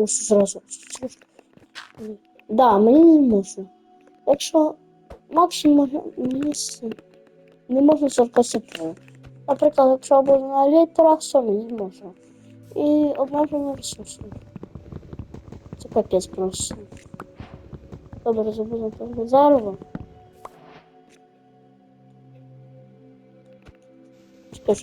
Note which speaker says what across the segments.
Speaker 1: Ось зразу. Да, мені не можна. Якщо максимум місце не можна 40 секунд. Наприклад, якщо буде на літрах, то мені можна. І обмеження ресурсів. Це капець просто. Добре, забудемо про резерву. Що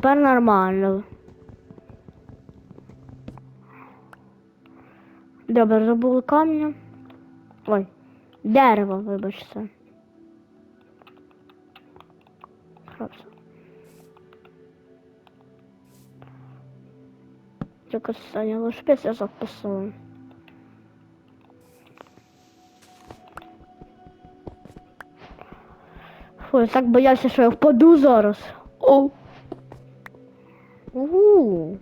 Speaker 2: Тепер нормально. Добре, забули камня. Ой, дерево, вибачте. Тільки Саня лошпець я записала. Фу, я так боявся, що я впаду зараз. О! Uhu.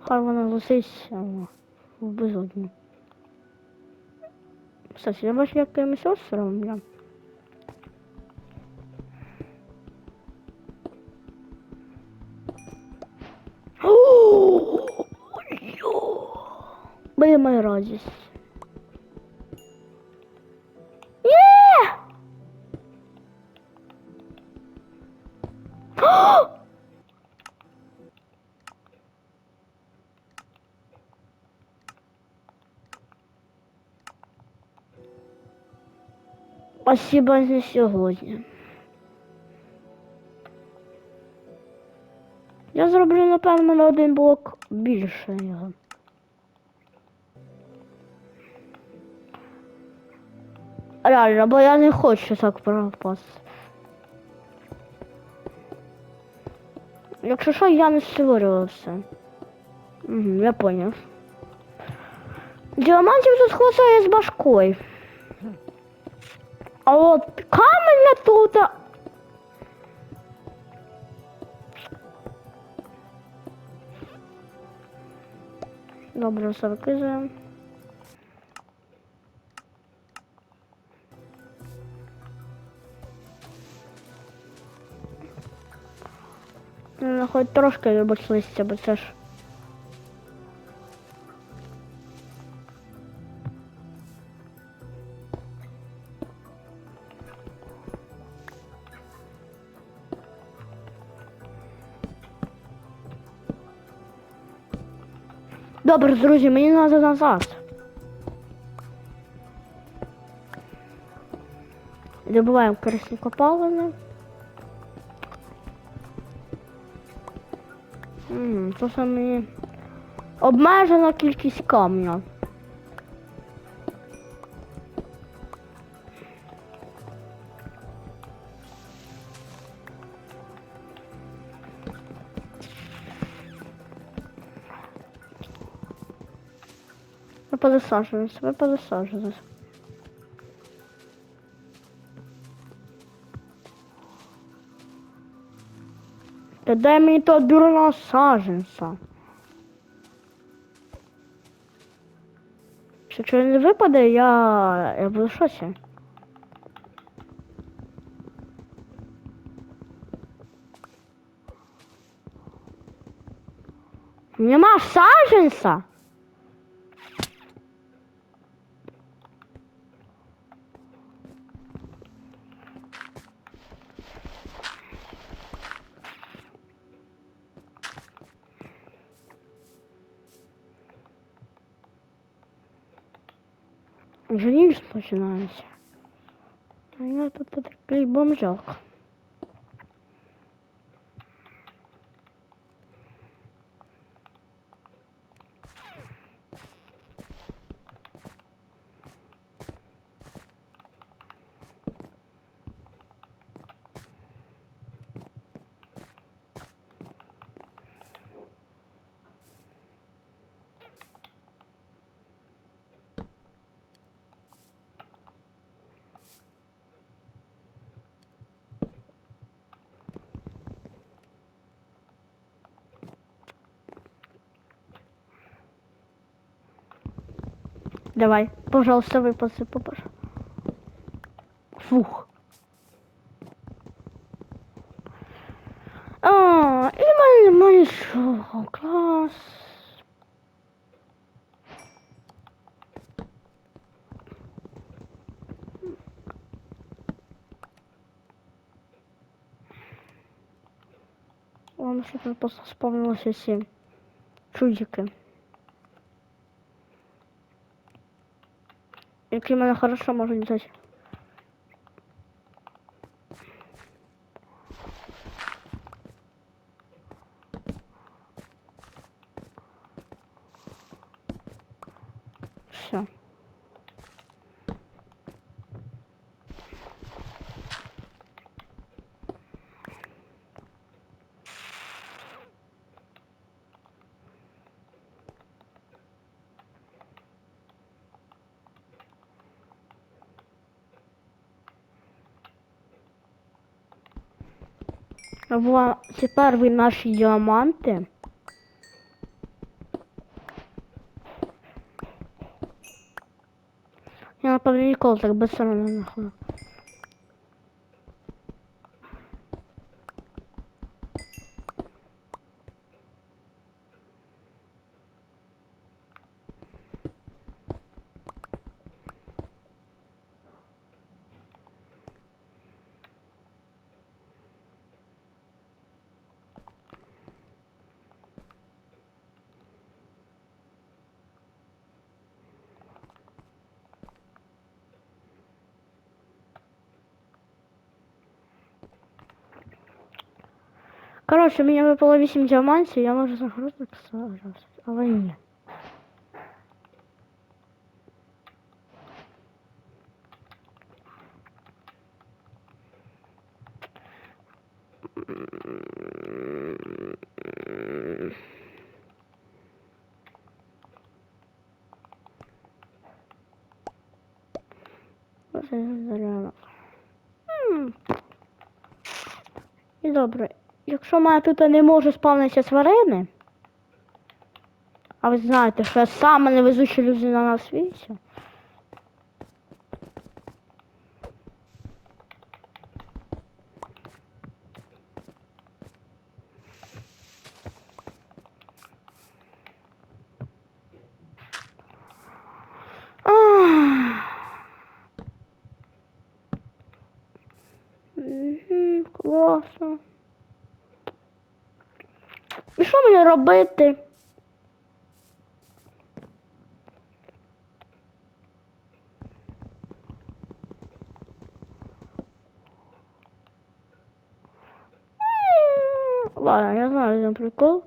Speaker 2: Hayvan alışveriş ama bu buz oldu. Saçına baş yapmamı sorsuram ya. Моя радість. Спасибо за сьогодні. Я зроблю, напевно, на один блок більше його. Реально, бо я не хочу так пропасти. Якщо що, я не створювався. Угу, я поняв. Діамантів тут хватає з башкою. А от каменя тут. Добре, все викизуємо. Ну, хоч трошки вибач листя, бо це ж. Добре, друзі, мені треба назад. Добуваємо корисні копалини. М, Це саме мені обмежена кількість камня. Ви позасаджуємося, ви Та дай мені того дурного саженця. Якщо не випаде, я, я буду. Нема саженця? Вже ніж починається. А я тут такий бомжок. Давай, пожалуйста, випаси, папаш. Фух. А, і в мене немає нічого. Клас. Ладно, що тут просто спавнилося всі чудики. Які она хорошо может летать. Все. Во, тепер ви наші діаманти. Я напевно ніколи так без не нахуй. Коротше, мені випало 8 діамантів, я можу загрузити але ні. Оце зарядок. М. І добре. Якщо мене тут не може спавнитися тварини, а ви знаєте, що я сама невезуча людина на світі. І що мені робити? Ладно, я знаю один прикол.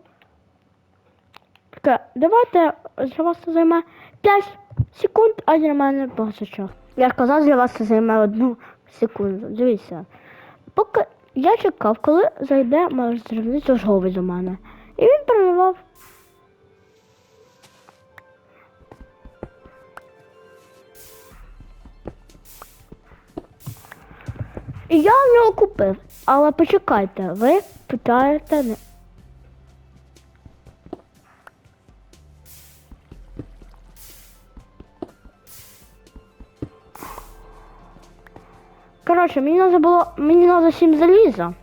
Speaker 2: Таке, давайте для вас це займе 5 секунд, а для мене багато часу. Я казав, для вас це займе одну секунду. Дивіться. Поки я чекав, коли зайде майстер торговий до мене. І він продавав. І я в нього купив. Але почекайте, ви питаєте не. Коротше, мені треба було. Мені треба 7 заліза.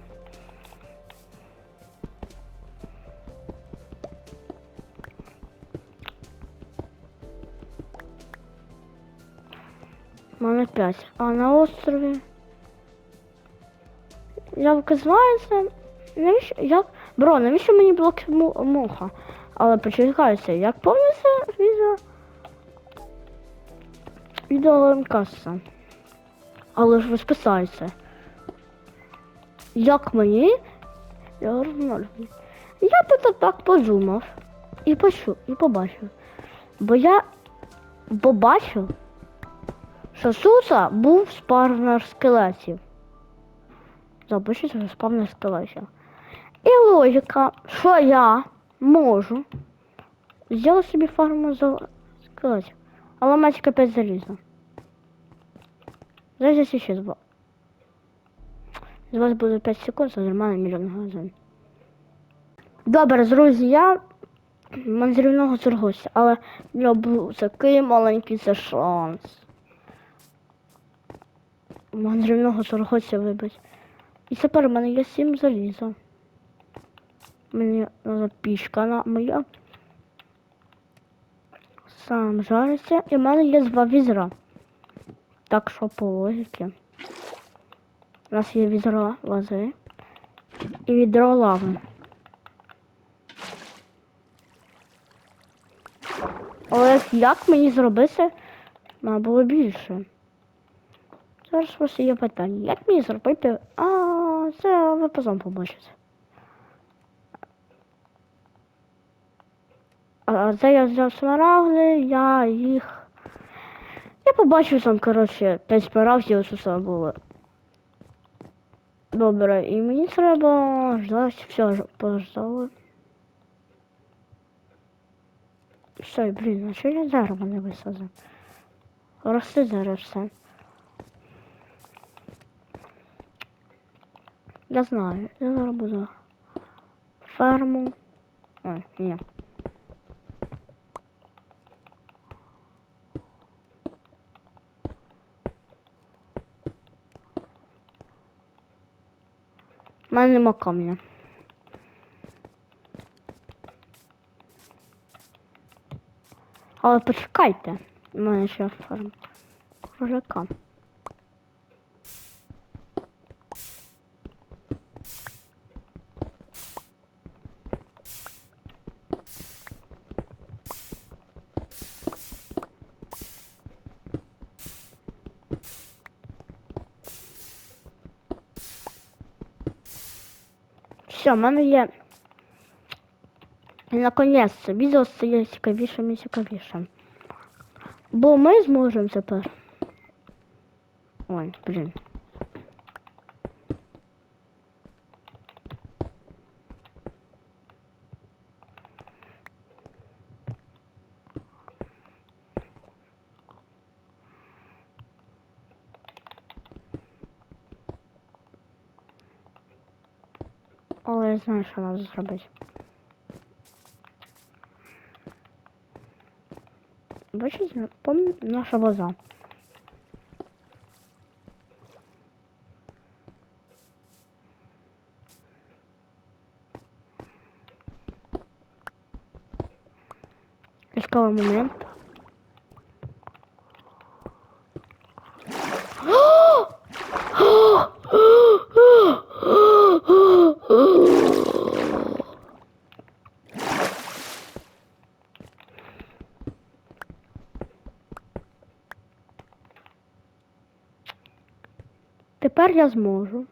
Speaker 2: 5. А на острові. Як знається, навіщо як. Бро, навіщо мені блок му- муха? Але почекайте, як повністю відео. Відео каса. Але ж списаєте. Як мені? Я. Я тут так подумав. І почув, і побачив. Бо я побачив, що Суса був спарнер скелетів. Запишіть, що спавнер скелетів. І логіка, що я можу зробити собі фарму за скелетів. Але мать капець залізно. Зараз я ще два. З вас буде 5 секунд, це нормально мільйон магазин. Добре, друзі, я мандрівного торгуся, але я був такий маленький це шанс. Мандрівного торгуся вибить. І тепер в мене є сім заліза. Мені треба пішка моя. Сам жариться. І в мене є два візра. Так що по логіки. У нас є відро лози і відро лави. Але як мені зробити, має було більше. Зараз ось є питання. Як мені зробити? А, це ви потім побачите. А це я взяв смарагди, я їх. Я побачив там, коротше, 5 смарагдів, що це було. Добре, і мені треба ждати, все, пождали. Все, блін, а що я дерево не висадив? Рости дерево все. Я знаю, я зараз буду ферму. Ой, ні. У мене нема камня. Але почекайте. У мене ще ферм. Кружака. Все, в. І наконець відео стає цікавішим і цікавішим. Бо ми зможемо тепер. Ой, блін. Але я знаю, що треба зробити. Бачите, помню наша база. Искала момент. Я зможу.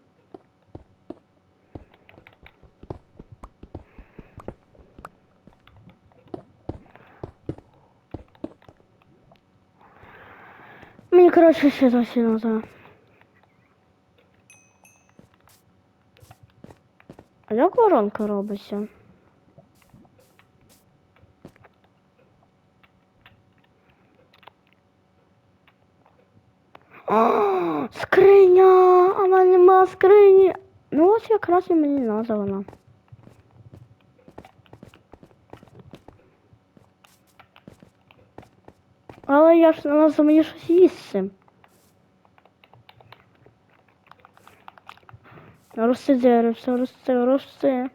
Speaker 2: Мені, коротше, ще зовсім назад. А як воронка робиться? А, скриня! А в мене нема скрині. Ну ось якраз і мені надо вона. Але я ж треба мені щось їсти. Рости дерево, росте, росте.